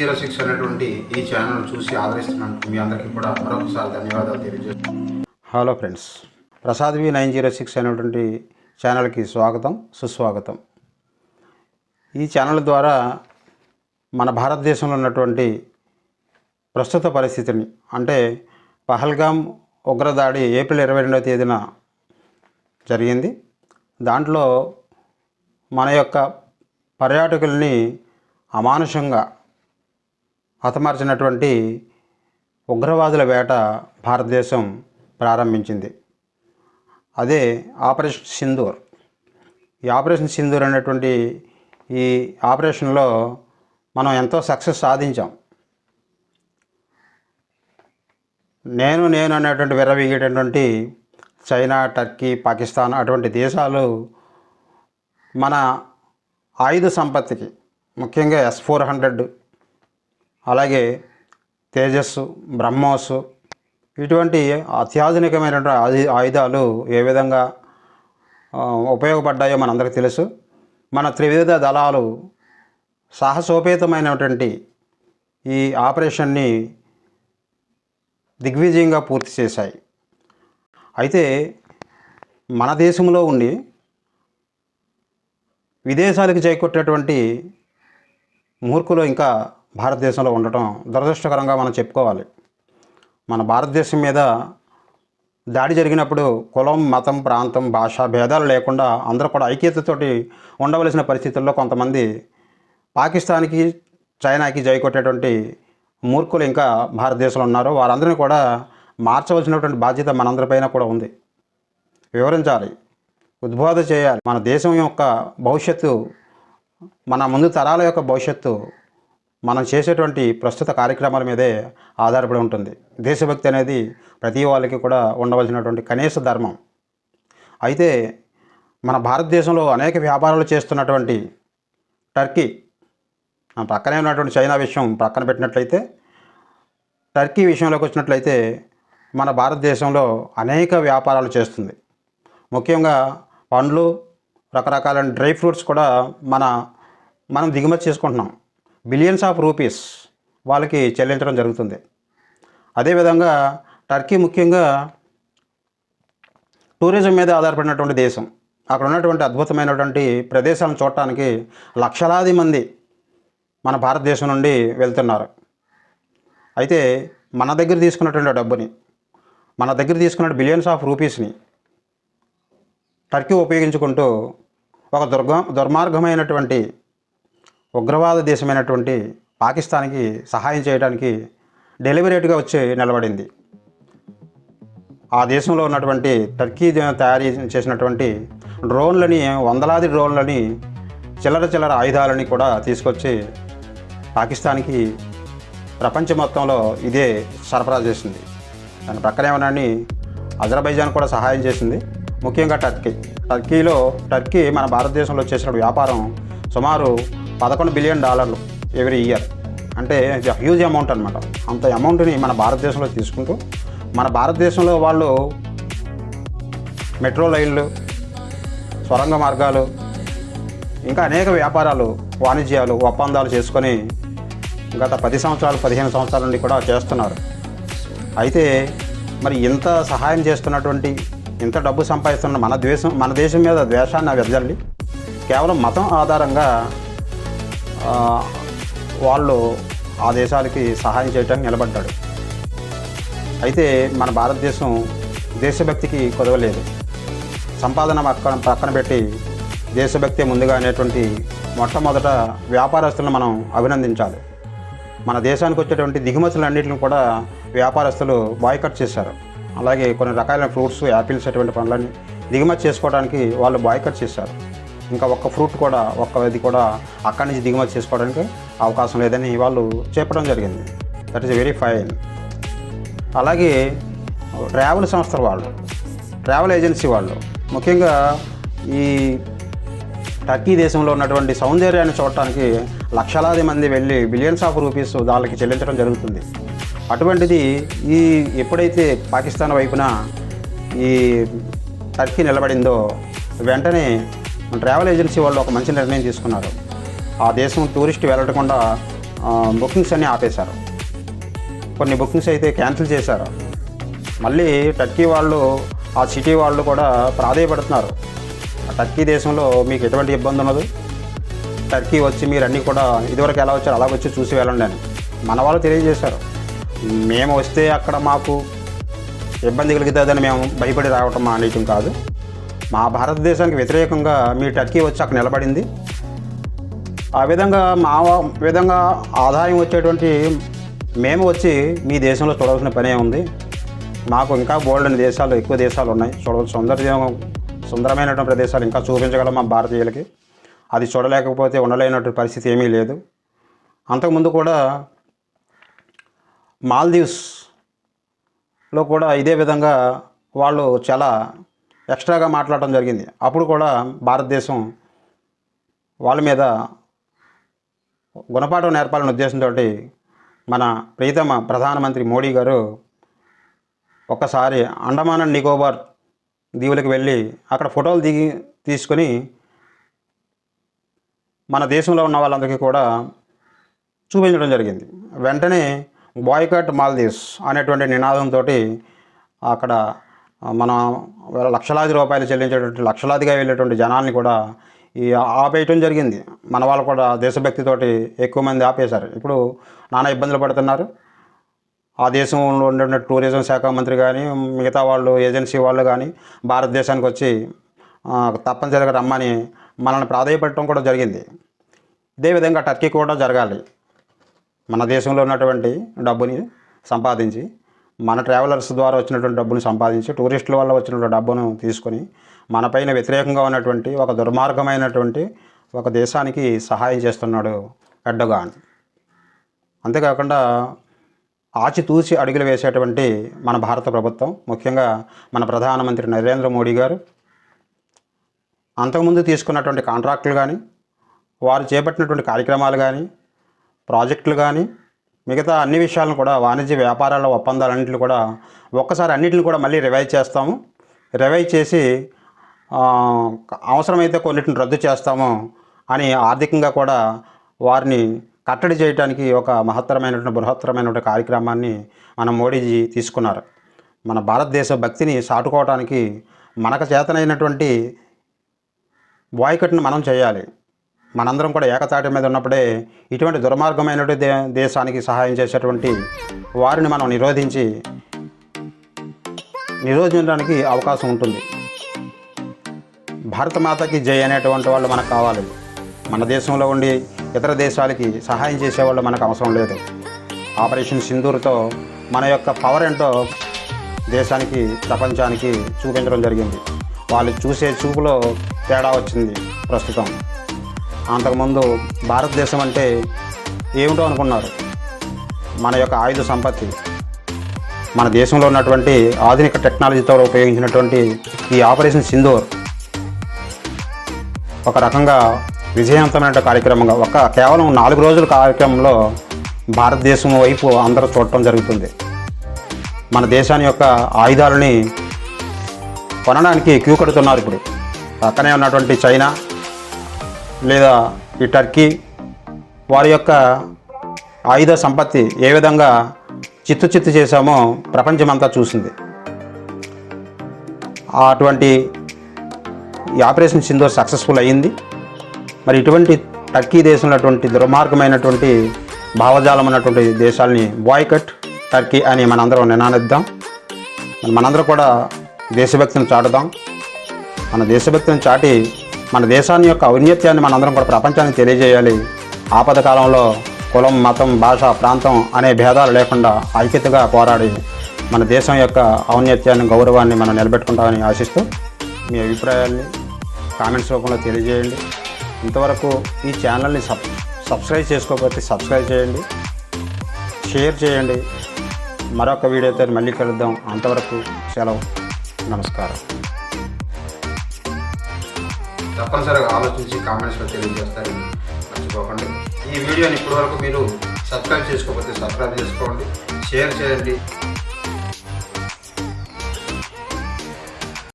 Zero six అనేటువంటి ఈ channel చూసి ఆదరిస్తున్నాను మీ అందరికీ కూడా మరొకసారి ధన్యవాదాలు తెలియజేస్తున్నాను. Hello friends Prasad V nine zero six అనేటువంటి ఛానల్కి స్వాగతం సుస్వాగతం. ఈ ఛానల్ ద్వారా మన భారతదేశంలో ఉన్నటువంటి ప్రస్తుత పరిస్థితిని అంటే పహల్గాం ఉగ్రదాడి ఏప్రిల్ ఇరవై రెండవ తేదీన జరిగింది. దాంట్లో మన యొక్క పర్యాటకుల్ని అమానుషంగా హతమార్చినటువంటి ఉగ్రవాదుల వేట భారతదేశం ప్రారంభించింది. అదే ఆపరేషన్ సింధూర్. ఈ ఆపరేషన్ సింధూర్ అనేటువంటి ఈ ఆపరేషన్లో మనం ఎంతో సక్సెస్ సాధించాం. నేను నేను అనేటువంటి విరవీగేటటువంటి చైనా టర్కీ పాకిస్తాన్ అటువంటి దేశాలు మన ఆయుధ సంపత్తికి ముఖ్యంగా ఎస్ ఫోర్ హండ్రెడ్ అలాగే తేజస్సు బ్రహ్మోస్ ఇటువంటి అత్యాధునికమైనటువంటి ఆయు ఆయుధాలు ఏ విధంగా ఉపయోగపడ్డాయో మనందరికీ తెలుసు. మన త్రివిధ దళాలు సాహసోపేతమైనటువంటి ఈ ఆపరేషన్ని దిగ్విజయంగా పూర్తి చేశాయి. అయితే మన దేశంలో ఉండి విదేశాలకు చేకొట్టేటువంటి మూర్ఖులు ఇంకా భారతదేశంలో ఉండటం దురదృష్టకరంగా మనం చెప్పుకోవాలి. మన భారతదేశం మీద దాడి జరిగినప్పుడు కులం మతం ప్రాంతం భాష భేదాలు లేకుండా అందరూ కూడా ఐక్యతతోటి ఉండవలసిన పరిస్థితుల్లో కొంతమంది పాకిస్తాన్కి చైనాకి జై కొట్టేటువంటి మూర్ఖులు ఇంకా భారతదేశంలో ఉన్నారు. వారందరినీ కూడా మార్చవలసినటువంటి బాధ్యత మనందరిపైన కూడా ఉంది. వివరించాలి. ఉద్బోధ చేయాలి. మన దేశం యొక్క భవిష్యత్తు మన ముందు తరాల యొక్క భవిష్యత్తు మనం చేసేటువంటి ప్రస్తుత కార్యక్రమాల మీదే ఆధారపడి ఉంటుంది. దేశభక్తి అనేది ప్రతి వాళ్ళకి కూడా ఉండవలసినటువంటి కనీస ధర్మం. అయితే మన భారతదేశంలో అనేక వ్యాపారాలు చేస్తున్నటువంటి టర్కీ పక్కనే ఉన్నటువంటి చైనా విషయం పక్కన పెట్టినట్లయితే టర్కీ విషయంలోకి వచ్చినట్లయితే మన భారతదేశంలో అనేక వ్యాపారాలు చేస్తుంది. ముఖ్యంగా పండ్లు రకరకాలైన డ్రై ఫ్రూట్స్ కూడా మన మనం దిగుమతి చేసుకుంటున్నాం. బిలియన్స్ ఆఫ్ రూపీస్ వాళ్ళకి చెల్లించడం జరుగుతుంది. అదేవిధంగా టర్కీ ముఖ్యంగా టూరిజం మీద ఆధారపడినటువంటి దేశం. అక్కడ ఉన్నటువంటి అద్భుతమైనటువంటి ప్రదేశాలను చూడటానికి లక్షలాది మంది మన భారతదేశం నుండి వెళ్తున్నారు. అయితే మన దగ్గర తీసుకున్నటువంటి డబ్బుని మన దగ్గర తీసుకున్న బిలియన్స్ ఆఫ్ రూపీస్ని టర్కీ ఉపయోగించుకుంటూ ఒక దుర్గ దుర్మార్గమైనటువంటి ఉగ్రవాద దేశమైనటువంటి పాకిస్తాన్కి సహాయం చేయడానికి డెలివరేట్గా వచ్చి నిలబడింది. ఆ దేశంలో ఉన్నటువంటి టర్కీ తయారీ చేసినటువంటి డ్రోన్లని వందలాది డ్రోన్లని చిల్లర చిల్లర ఆయుధాలని కూడా తీసుకొచ్చి పాకిస్తాన్కి ప్రపంచం మొత్తంలో ఇదే సరఫరా చేసింది. దాని ప్రక్కనే ఉన్నాన్ని అజర్బైజాన్ కూడా సహాయం చేసింది. ముఖ్యంగా టర్కీ. టర్కీలో టర్కీ మన భారతదేశంలో చేసిన వ్యాపారం సుమారు పదకొండు బిలియన్ డాలర్లు ఎవ్రీ ఇయర్. అంటే హ్యూజ్ అమౌంట్ అనమాట అంత అమౌంట్ని మన భారతదేశంలో తీసుకుంటూ మన భారతదేశంలో వాళ్ళు మెట్రో రైళ్ళు సొరంగ మార్గాలు ఇంకా అనేక వ్యాపారాలు వాణిజ్యాలు ఒప్పందాలు చేసుకొని గత పది సంవత్సరాలు పదిహేను సంవత్సరాల నుండి కూడా చేస్తున్నారు. అయితే మరి ఇంత సహాయం చేస్తున్నటువంటి ఇంత డబ్బు సంపాదిస్తున్న మన దేశం మన దేశం మీద ద్వేషాన్ని వెదజల్లి కేవలం మతం ఆధారంగా వాళ్ళు ఆ దేశాలకి సహాయం చేయడానికి నిలబడ్డాడు. అయితే మన భారతదేశం దేశభక్తికి కొదవలేదు. సంపాదన పక్కన పక్కన పెట్టి దేశభక్తి ముందుగా అనేటువంటి మొట్టమొదట వ్యాపారస్తులను మనం అభినందించాలి. మన దేశానికి వచ్చేటువంటి దిగుమతులన్నింటిని కూడా వ్యాపారస్తులు బాయ్కట్ చేశారు. అలాగే కొన్ని రకాలైన ఫ్రూట్స్ యాపిల్స్ అటువంటి పనులన్నీ దిగుమతి చేసుకోవడానికి వాళ్ళు బాయ్కట్ చేశారు. ఇంకా ఒక్క ఫ్రూట్ కూడా ఒక్క ఇది కూడా అక్కడి నుంచి దిగుమతి చేసుకోవడానికి అవకాశం లేదని వాళ్ళు చెప్పడం జరిగింది. దట్ ఈస్ వెరీ ఫైన్ అలాగే ట్రావెల్ సంస్థల వాళ్ళు ట్రావెల్ ఏజెన్సీ వాళ్ళు ముఖ్యంగా ఈ టర్కీ దేశంలో ఉన్నటువంటి సౌందర్యాన్ని చూడటానికి లక్షలాది మంది వెళ్ళి బిలియన్స్ ఆఫ్ రూపీస్ వాళ్ళకి చెల్లించడం జరుగుతుంది. అటువంటిది ఈ ఎప్పుడైతే పాకిస్తాన్ వైపున ఈ టర్కీ నిలబడిందో వెంటనే ట్రావెల్ ఏజెన్సీ వాళ్ళు ఒక మంచి నిర్ణయం తీసుకున్నారు. ఆ దేశం టూరిస్ట్ వెళ్ళకుండా బుకింగ్స్ అన్నీ ఆపేశారు. కొన్ని బుకింగ్స్ అయితే క్యాన్సిల్ చేశారు. మళ్ళీ టర్కీ వాళ్ళు ఆ సిటీ వాళ్ళు కూడా ప్రాధాయపడుతున్నారు. ఆ టర్కీ దేశంలో మీకు ఎటువంటి ఇబ్బంది ఉండదు. టర్కీ వచ్చి మీరు అన్నీ కూడా ఇదివరకు ఎలా వచ్చారో అలా వచ్చి చూసి వెళ్ళండి అని మన వాళ్ళు తెలియజేశారు. మేము వస్తే అక్కడ మాకు ఇబ్బంది కలుగుతుందని మేము భయపడి రావటం మానేయటం కాదు. మా భారతదేశానికి వ్యతిరేకంగా మీ టర్కీ వచ్చి అక్కడ నిలబడింది. ఆ విధంగా మా విధంగా ఆదాయం వచ్చేటువంటి మేము వచ్చి మీ దేశంలో చూడవలసిన పనే ఉంది. మాకు ఇంకా బోల్డ్ దేశాలు ఎక్కువ దేశాలు ఉన్నాయి. చూడవలసిన సౌందర్యం సుందరమైనటువంటి ప్రదేశాలు ఇంకా చూపించగలం మా భారతీయులకి. అది చూడలేకపోతే ఉండలేనటువంటి పరిస్థితి ఏమీ లేదు. అంతకుముందు కూడా మాల్దీవ్స్లో కూడా ఇదే విధంగా వాళ్ళు చాలా ఎక్స్ట్రాగా మాట్లాడటం జరిగింది. అప్పుడు కూడా భారతదేశం వాళ్ళ మీద గుణపాఠం నేర్పాలనే ఉద్దేశంతో మన ప్రీతమ ప్రధానమంత్రి మోడీ గారు ఒక్కసారి అండమాన్ అండ్ నికోబార్ దీవులకు వెళ్ళి అక్కడ ఫోటోలు దిగి తీసుకొని మన దేశంలో ఉన్న వాళ్ళందరికీ కూడా చూపించడం జరిగింది. వెంటనే బాయ్కట్ మాల్దీవ్స్ అనేటువంటి నినాదంతో అక్కడ మన లక్షలాది రూపాయలు చెల్లించేటువంటి లక్షలాదిగా వెళ్ళేటువంటి జనాల్ని కూడా ఈ ఆపేయటం జరిగింది. మన వాళ్ళు కూడా దేశభక్తితోటి ఎక్కువ మంది ఆపేశారు. ఇప్పుడు నానా ఇబ్బందులు పడుతున్నారు. ఆ దేశంలో ఉండే టూరిజం శాఖ మంత్రి కానీ మిగతా వాళ్ళు ఏజెన్సీ వాళ్ళు కానీ భారతదేశానికి వచ్చి తప్పనిసరిగా రమ్మని మనల్ని ప్రాధాయపడటం కూడా జరిగింది. ఇదే విధంగా టర్కీ కూడా జరగాలి. మన దేశంలో ఉన్నటువంటి డబ్బుని సంపాదించి మన ట్రావెలర్స్ ద్వారా వచ్చినటువంటి డబ్బును సంపాదించి టూరిస్టుల వల్ల వచ్చినటువంటి డబ్బును తీసుకొని మనపైన వ్యతిరేకంగా ఉన్నటువంటి ఒక దుర్మార్గమైనటువంటి ఒక దేశానికి సహాయం చేస్తున్నాడు ఎడ్డగాన్ అంతేకాకుండా ఆచితూచి అడుగులు వేసేటువంటి మన భారత ప్రభుత్వం ముఖ్యంగా మన ప్రధానమంత్రి నరేంద్ర మోడీ గారు అంతకుముందు తీసుకున్నటువంటి కాంట్రాక్టులు కానీ వారు చేపట్టినటువంటి కార్యక్రమాలు కానీ ప్రాజెక్టులు కానీ మిగతా అన్ని విషయాలను కూడా వాణిజ్య వ్యాపారాల ఒప్పందాలన్నింటిని కూడా ఒక్కసారి అన్నింటిని కూడా మళ్ళీ రివైజ్ చేస్తాము. రివైజ్ చేసి అవసరమైతే కొన్నిటిని రద్దు చేస్తాము అని ఆర్థికంగా కూడా వారిని కట్టడి చేయడానికి ఒక మహత్తరమైనటువంటి బృహత్తరమైనటువంటి కార్యక్రమాన్ని మన మోడీజీ తీసుకున్నారు. మన భారతదేశ భక్తిని సాటుకోవడానికి మనకు చేతనైనటువంటి బాయ్కట్ను మనం చేయాలి. మనందరం కూడా ఏకతాటి మీద ఉన్నప్పుడే ఇటువంటి దుర్మార్గమైనటువంటి దే దేశానికి సహాయం చేసేటువంటి వారిని మనం నిరోధించి నిరోధించడానికి అవకాశం ఉంటుంది. భారతమాతకి జై అనేటువంటి వాళ్ళు మనకు కావాలి. మన దేశంలో ఉండి ఇతర దేశాలకి సహాయం చేసేవాళ్ళు మనకు అవసరం లేదు. ఆపరేషన్ సింధూర్తో మన యొక్క పవర్ ఏంటో దేశానికి ప్రపంచానికి చూపించడం జరిగింది. వాళ్ళు చూసే చూపులో తేడా వచ్చింది ప్రస్తుతం. అంతకుముందు భారతదేశం అంటే ఏమిటో అనుకున్నారు. మన యొక్క ఆయుధ సంపత్తి మన దేశంలో ఉన్నటువంటి ఆధునిక టెక్నాలజీతో ఉపయోగించినటువంటి ఈ ఆపరేషన్ సింధూర్ ఒక రకంగా విజయవంతమైన కార్యక్రమంగా ఒక కేవలం నాలుగు రోజుల కార్యక్రమంలో భారతదేశం వైపు అందరూ చూడటం జరుగుతుంది. మన దేశాన్ని యొక్క ఆయుధాలని కొనడానికి క్యూ కడుతున్నారు ఇప్పుడు. పక్కనే ఉన్నటువంటి చైనా లేదా ఈ టర్కీ వారి యొక్క ఆయుధ సంపత్తి ఏ విధంగా చిత్తు చిత్తు చేశామో ప్రపంచమంతా చూసింది. అటువంటి ఈ ఆపరేషన్ సింధో సక్సెస్ఫుల్ అయ్యింది. మరి ఇటువంటి టర్కీ దేశంలో అటువంటి దుర్మార్గమైనటువంటి భావజాలం ఉన్నటువంటి దేశాలని బాయ్కట్ టర్కీ అని మనందరం నినాదిద్దాం. మనందరం కూడా దేశభక్తిని చాటుదాం. మన దేశభక్తిని చాటి మన దేశాన్ని యొక్క ఔన్నత్యాన్ని మనందరం కూడా ప్రపంచానికి తెలియజేయాలి. ఆపద కాలంలో కులం మతం భాష ప్రాంతం అనే భేదాలు లేకుండా ఐక్యతగా పోరాడి మన దేశం యొక్క ఔన్నత్యాన్ని గౌరవాన్ని మనం నిలబెట్టుకుంటామని ఆశిస్తూ మీ అభిప్రాయాల్ని కామెంట్స్ రూపంలో తెలియజేయండి. ఇంతవరకు ఈ ఛానల్ని సబ్ సబ్స్క్రైబ్ చేసుకోకపోతే సబ్స్క్రైబ్ చేయండి. షేర్ చేయండి. మరొక వీడియోతో మళ్ళీ కలుద్దాం. అంతవరకు సెలవు. నమస్కారం. తప్పనిసరిగా ఆలోచించి కామెంట్స్లో తెలియజేస్తారని మర్చిపోకండి. ఈ వీడియోని ఇప్పటివరకు మీరు సబ్స్క్రైబ్ చేసుకోకపోతే సబ్స్క్రైబ్ చేసుకోండి షేర్ చేయండి